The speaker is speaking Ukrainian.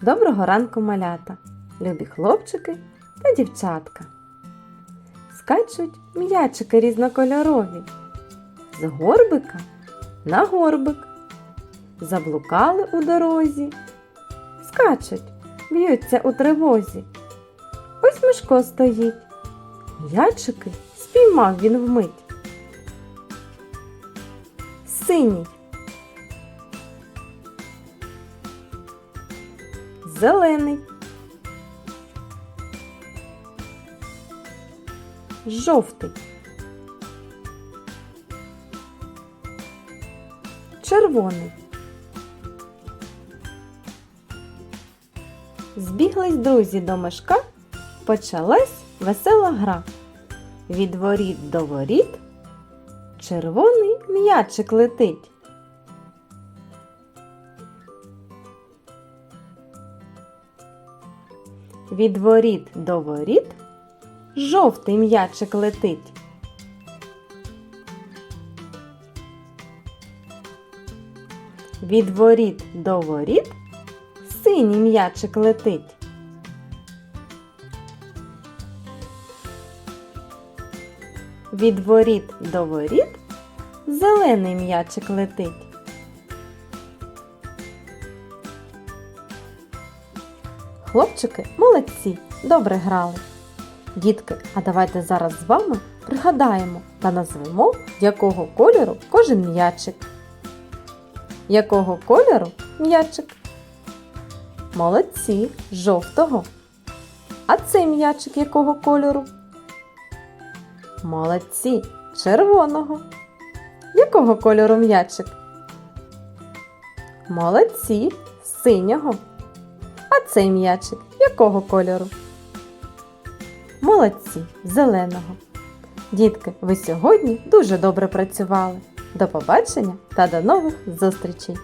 Доброго ранку, малята, любі хлопчики та дівчатка. Скачуть м'ячики різнокольорові. З горбика на горбик. Заблукали у дорозі. Скачуть, б'ються у тривозі. Ось Мишко стоїть. М'ячики спіймав він вмить. Синій. Зелений. Жовтий. Червоний. Збіглись друзі до мешка, почалась весела гра. Від воріт до воріт червоний м'ячик летить. Від воріт до воріт жовтий м'ячик летить. Від воріт до воріт синій м'ячик летить. Від воріт до воріт зелений м'ячик летить. Хлопчики молодці, добре грали. Дітки, а давайте зараз з вами пригадаємо та назвемо, якого кольору кожен м'ячик. Якого кольору м'ячик? Молодці, жовтого. А цей м'ячик якого кольору? Молодці, червоного. Якого кольору м'ячик? Молодці, синього. А цей м'ячик якого кольору? Молодці, зеленого. Дітки, ви сьогодні дуже добре працювали. До побачення та до нових зустрічей!